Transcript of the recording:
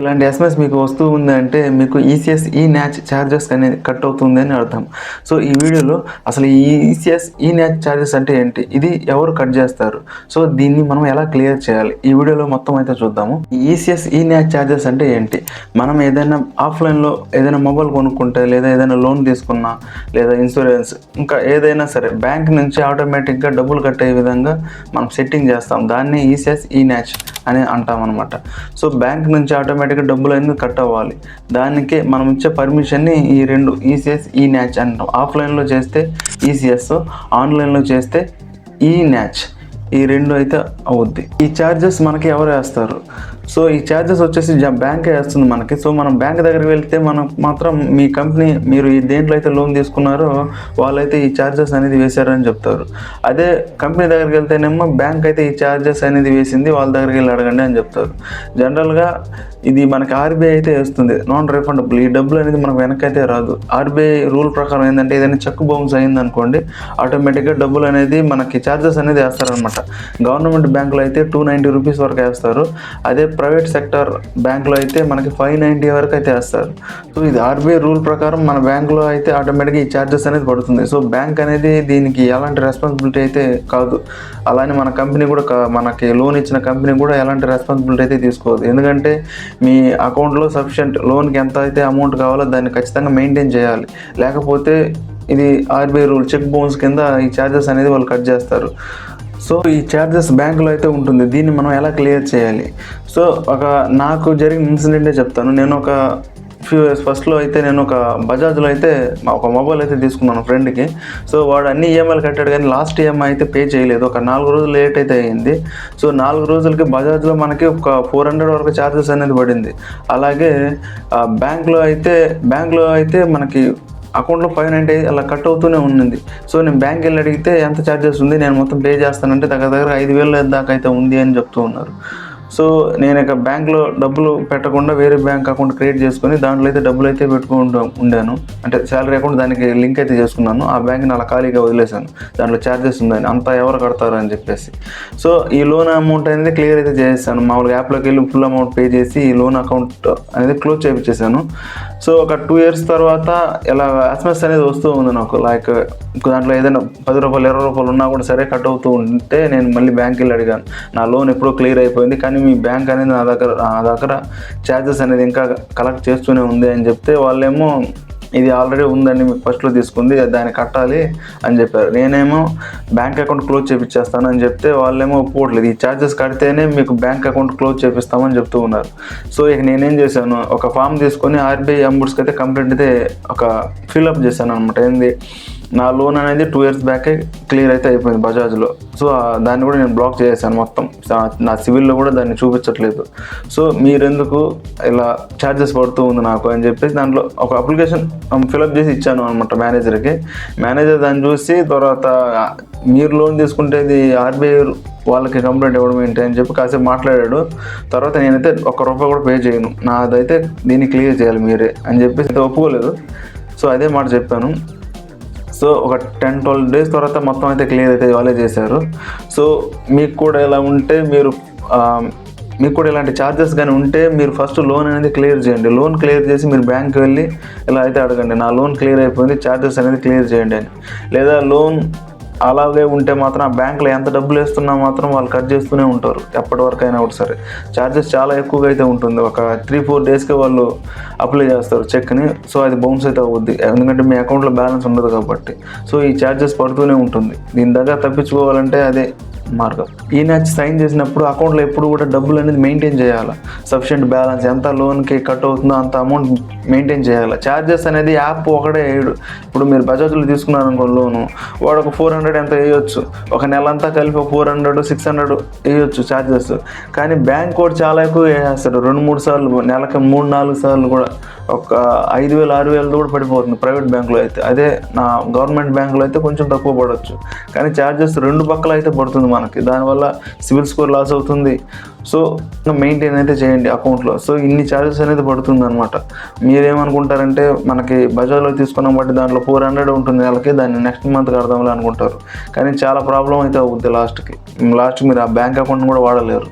ఇలాంటి ఎస్ఎంఎస్ మీకు వస్తూ ఉందంటే మీకు ఈసీఎస్ ఈ న్యాచ్ ఛార్జెస్ అనేది కట్ అవుతుంది అని అర్థం. సో ఈ వీడియోలో అసలు ఈ ఈసీఎస్ ఈ న్యాచ్ ఛార్జెస్ అంటే ఏంటి? ఇది ఎవరు కట్ చేస్తారు? సో దీన్ని మనం ఎలా క్లియర్ చేయాలి? ఈ వీడియోలో మొత్తం అయితే చూద్దాము. ఈ ఈసీఎస్ ఈ న్యాచ్ ఛార్జెస్ అంటే ఏంటి? మనం ఏదైనా ఆఫ్లైన్లో ఏదైనా మొబైల్ కొనుక్కుంటే లేదా ఏదైనా లోన్ తీసుకున్నా లేదా ఇన్సూరెన్స్ ఇంకా ఏదైనా సరే బ్యాంక్ నుంచి ఆటోమేటిక్గా డబ్బులు కట్టే విధంగా మనం సెట్టింగ్ చేస్తాం. దాన్ని ఈసీఎస్ ఈ న్యాచ్ అని అంటాం అనమాట సో బ్యాంక్ నుంచి ఆటోమేటిక్గా డబ్బులు అనేది కట్ అవ్వాలి. దానికి మనం ఇచ్చే పర్మిషన్ని ఈ రెండు ఈసీఎస్ ఈ న్యాచ్ అంటాం ఆఫ్లైన్లో చేస్తే ఈసీఎస్ ఆన్లైన్లో చేస్తే ఈ న్యాచ్ ఈ రెండు అయితే అవుద్ది. ఈ ఛార్జెస్ మనకి ఎవరు వేస్తారు? సో ఈ ఛార్జెస్ వచ్చేసి బ్యాంక్ వేస్తుంది మనకి. సో మనం బ్యాంక్ దగ్గరికి వెళ్తే మనం మాత్రం మీ కంపెనీ మీరు ఈ దేంట్లో అయితే లోన్ తీసుకున్నారో వాళ్ళైతే ఈ ఛార్జెస్ అనేది వేశారని చెప్తారు. అదే కంపెనీ దగ్గరికి వెళ్తేనేమో బ్యాంక్ అయితే ఈ ఛార్జెస్ అనేది వేసింది వాళ్ళ దగ్గరికి వెళ్ళి అడగండి అని చెప్తారు. జనరల్గా ఇది మనకి ఆర్బీఐ అయితే వేస్తుంది. నాన్ రిఫండబుల్ ఈ డబ్బులు అనేది మనకు వెనకైతే రాదు. ఆర్బీఐ రూల్ ప్రకారం ఏంటంటే ఏదైనా చెక్ బౌన్స్ అయిందనుకోండి ఆటోమేటిక్గా డబ్బులు అనేది మనకి ఛార్జెస్ అనేది వేస్తారనమాట గవర్నమెంట్ బ్యాంకులో అయితే టూ నైంటీ రూపీస్ వరకు వేస్తారు. అదే ప్రైవేట్ సెక్టర్ బ్యాంకులో అయితే మనకి ఫైవ్ నైంటీ వరకు అయితే వేస్తారు. సో ఇది ఆర్బీఐ రూల్ ప్రకారం మన బ్యాంకులో అయితే ఆటోమేటిక్గా ఈ ఛార్జెస్ అనేది పడుతుంది. సో బ్యాంక్ అనేది దీనికి ఎలాంటి రెస్పాన్సిబిలిటీ అయితే కాదు. అలానే మన కంపెనీ కూడా మనకి లోన్ ఇచ్చిన కంపెనీ కూడా ఎలాంటి రెస్పాన్సిబిలిటీ అయితే తీసుకోదు. ఎందుకంటే మీ అకౌంట్లో సఫిషియంట్ లోన్కి ఎంత అయితే అమౌంట్ కావాలో దాన్ని ఖచ్చితంగా మెయింటైన్ చేయాలి. లేకపోతే ఇది ఆర్బీఐ రూల్ చెక్ బౌన్స్ కింద ఈ ఛార్జెస్ అనేది వాళ్ళు కట్ చేస్తారు. సో ఈ ఛార్జెస్ బ్యాంకులో అయితే ఉంటుంది. దీన్ని మనం ఎలా క్లియర్ చేయాలి? సో ఒక నాకు జరిగిన ఇన్సిడెంటే చెప్తాను. నేను ఒక ఫ్యూ ఇయర్స్ ఫస్ట్లో అయితే నేను ఒక బజాజ్లో అయితే ఒక మొబైల్ అయితే తీసుకున్నాను ఫ్రెండ్కి. సో వాడు అన్ని ఈఎంఐలు కట్టాడు కానీ లాస్ట్ ఈఎంఐ అయితే పే చేయలేదు. ఒక నాలుగు రోజులు లేట్ అయితే అయింది. సో నాలుగు రోజులకి బజాజ్లో మనకి ఒక ఫోర్ హండ్రెడ్ వరకు ఛార్జెస్ అనేది పడింది. అలాగే బ్యాంక్లో అయితే బ్యాంక్లో అయితే మనకి అకౌంట్లో ఫైవ్ నైంటీ అలా కట్ అవుతూనే ఉంది సో నేను బ్యాంక్ వెళ్ళి అడిగితే ఎంత ఛార్జెస్ ఉంది? నేను మొత్తం పే చేస్తానంటే దగ్గర దగ్గర ఐదు వేల దాకా అయితే ఉంది అని చెప్తూ ఉన్నారు. సో నేను ఇక బ్యాంక్లో డబ్బులు పెట్టకుండా వేరే బ్యాంక్ అకౌంట్ క్రియేట్ చేసుకొని దాంట్లో అయితే డబ్బులు అయితే పెట్టుకుంటూ ఉండాను. అంటే శాలరీ అకౌంట్ దానికి లింక్ అయితే చేసుకున్నాను. ఆ బ్యాంక్ని అలా ఖాళీగా వదిలేశాను. దాంట్లో ఛార్జెస్ ఉందని అంతా ఎవరు కడతారు అని చెప్పేసి. సో ఈ లోన్ అమౌంట్ అనేది క్లియర్ అయితే చేసేసాను. మామూలుగా యాప్లోకి వెళ్ళి ఫుల్ అమౌంట్ పే చేసి ఈ లోన్ అకౌంట్ అనేది క్లోజ్ చేయించేసాను సో ఒక టూ ఇయర్స్ తర్వాత ఇలా ఎస్ఎంఎస్ అనేది వస్తూ ఉంది నాకు. లైక్ దాంట్లో ఏదైనా పది రూపాయలు ఇరవై రూపాయలు ఉన్నా కూడా సరే కట్ అవుతూ ఉంటే నేను మళ్ళీ బ్యాంక్ వెళ్ళి అడిగాను. నా లోన్ ఎప్పుడో క్లియర్ అయిపోయింది కానీ మీ బ్యాంక్ అనేది నా దగ్గర నా దగ్గర ఛార్జెస్ అనేది ఇంకా కలెక్ట్ చేస్తూనే ఉంది అని చెప్తే వాళ్ళేమో ఇది ఆల్రెడీ ఉందండి మీకు ఫస్ట్లో తీసుకుంది దాన్ని కట్టాలి అని చెప్పారు. నేనేమో బ్యాంక్ అకౌంట్ క్లోజ్ చేపించేస్తాను అని చెప్తే వాళ్ళేమో ఒప్పుకోవట్లేదు. ఈ ఛార్జెస్ కడితేనే మీకు బ్యాంక్ అకౌంట్ క్లోజ్ చేపిస్తామని చెప్తూ ఉన్నారు. సో ఇక నేనేం చేశాను ఒక ఫామ్ తీసుకొని ఆర్బీఐ అంబుడ్స్కి అయితే కంప్లైంట్ అయితే ఒక ఫిల్అప్ చేశాను అనమాట ఏంది? నా లోన్ అనేది టూ ఇయర్స్ బ్యాకే క్లియర్ అయితే అయిపోయింది బజాజ్లో. సో దాన్ని కూడా నేను బ్లాక్ చేశాను మొత్తం. నా సివిల్లో కూడా దాన్ని చూపించట్లేదు. సో మీరెందుకు ఇలా ఛార్జెస్ పడుతూ ఉంది నాకు అని చెప్పేసి దాంట్లో ఒక అప్లికేషన్ ఫిలప్ um, చేసి ఇచ్చాను అనమాట మేనేజర్కి మేనేజర్ దాన్ని చూసి తర్వాత మీరు లోన్ తీసుకుంటేది ఆర్బీఐ వాళ్ళకి కంప్లైంట్ ఇవ్వడం ఏంటి అని చెప్పి కాసేపు మాట్లాడాడు. తర్వాత నేనైతే ఒక్క రూపాయి కూడా పే చేయను. నాదైతే దీన్ని క్లియర్ చేయాలి మీరే అని చెప్పేసి అయితే ఒప్పుకోలేదు. సో అదే మాట చెప్పాను. సో ఒక టెన్ ట్వెల్వ్ డేస్ తర్వాత మొత్తం అయితే క్లియర్ అయితే వాళ్ళే చేశారు. సో మీకు కూడా ఇలా ఉంటే మీరు మీకు కూడా ఇలాంటి ఛార్జెస్ కానీ ఉంటే మీరు ఫస్ట్ లోన్ అనేది క్లియర్ చేయండి. లోన్ క్లియర్ చేసి మీరు బ్యాంక్కి వెళ్ళి ఇలా అయితే అడగండి. నా లోన్ క్లియర్ అయిపోయింది ఛార్జెస్ అనేది క్లియర్ చేయండి అని. లేదా లోన్ అలాగే ఉంటే మాత్రం ఆ బ్యాంక్లో ఎంత డబ్బులు వేస్తున్నా మాత్రం వాళ్ళు కట్ చేస్తూనే ఉంటారు. ఎప్పటి వరకు అయినా ఒకటి సరే. ఛార్జెస్ చాలా ఎక్కువగా అయితే ఉంటుంది. ఒక త్రీ ఫోర్ డేస్కి వాళ్ళు అప్లై చేస్తారు చెక్ని. సో అది బౌన్స్ అయితే అవుద్ది. ఎందుకంటే మీ అకౌంట్లో బ్యాలెన్స్ ఉండదు కాబట్టి. సో ఈ ఛార్జెస్ పడుతూనే ఉంటుంది. దీని దగ్గర తప్పించుకోవాలంటే అదే మార్గం. ఈ మ్యాచ్ సైన్ చేసినప్పుడు అకౌంట్లో ఎప్పుడు కూడా డబ్బులు అనేది మెయింటైన్ చేయాలి? సఫిషియంట్ బ్యాలెన్స్ ఎంత లోన్కి కట్ అవుతుందో అంత అమౌంట్ మెయింటైన్ చేయాలి? ఛార్జెస్ అనేది యాప్ ఒకటే వేయడు ఇప్పుడు మీరు బజాజ్లో తీసుకున్నారు అనుకో లోను వాడు ఒక ఫోర్ హండ్రెడ్ ఎంత వేయొచ్చు? ఒక నెల అంతా కలిపి ఒక ఫోర్ హండ్రెడ్ సిక్స్ హండ్రెడ్ వేయొచ్చు ఛార్జెస్ కానీ బ్యాంక్ కూడా చాలా ఎక్కువ వేసేస్తాడు. రెండు మూడు సార్లు నెలకి మూడు నాలుగు సార్లు కూడా. ఒక ఐదు వేలు ఆరు వేలు కూడా పడిపోతుంది ప్రైవేట్ బ్యాంకులో అయితే. అదే నా గవర్నమెంట్ బ్యాంకులో అయితే కొంచెం తక్కువ పడవచ్చు కానీ ఛార్జెస్ రెండు పక్కల అయితే పడుతుంది మనకి. దానివల్ల సివిల్ స్కోర్ లాస్ అవుతుంది. సో మెయింటైన్ అయితే చేయండి అకౌంట్లో. సో ఇన్ని ఛార్జెస్ అనేది పడుతుంది అనమాట మీరేమనుకుంటారంటే మనకి బజార్లో తీసుకున్నాం బట్టి దాంట్లో ఫోర్ హండ్రెడ్ ఉంటుంది నెలకి దాన్ని నెక్స్ట్ మంత్ కడదాంలే అనుకుంటారు. కానీ చాలా ప్రాబ్లం అయితే అవుద్ది లాస్ట్కి. లాస్ట్ మీరు ఆ బ్యాంక్ అకౌంట్ కూడా వాడలేరు.